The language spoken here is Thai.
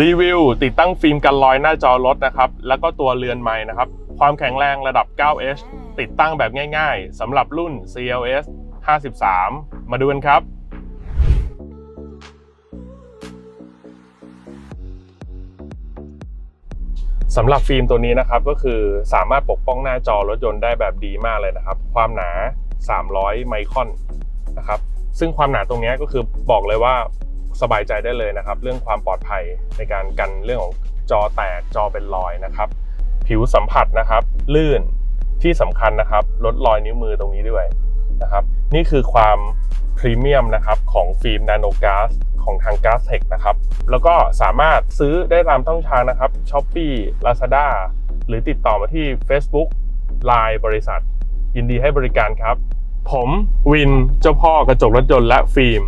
รีวิวติดตั้งฟิล์มกันรอยหน้าจอรถนะครับ แล้วก็ตัวเรือนไม้นะครับ ความแข็งแรงระดับ 9H ติดตั้งแบบง่ายๆสำหรับรุ่น CLS 53 มาดูกันครับสำหรับฟิล์มตัวนี้นะครับก็คือสามารถปกป้องหน้าจอรถยนต์ได้แบบดีมากเลยนะครับ ความหนา 300 ไมครอนนะครับ ซึ่งความหนาตรงนี้ก็คือบอกเลยว่า สบายใจได้เลยนะครับ เรื่องความปลอดภัยในการกันเรื่องของจอแตกจอเป็นรอยนะครับ ผิวสัมผัสนะครับ ลื่นที่สำคัญนะครับ ลดรอยนิ้วมือตรงนี้ด้วยนะครับ นี่คือความพรีเมียมนะครับของฟิล์มนาโนก a s ของทาง g a s t e c h นะครับ แล้วก็สามารถซื้อได้ตามช่องทางนะครับ Shopee Lazada หรือติดต่อมาที่ Facebook Line บริษัท ยินดีให้บริการครับ ผมวินเจ้าพ่อกระจกรถยนต์และฟิล์ม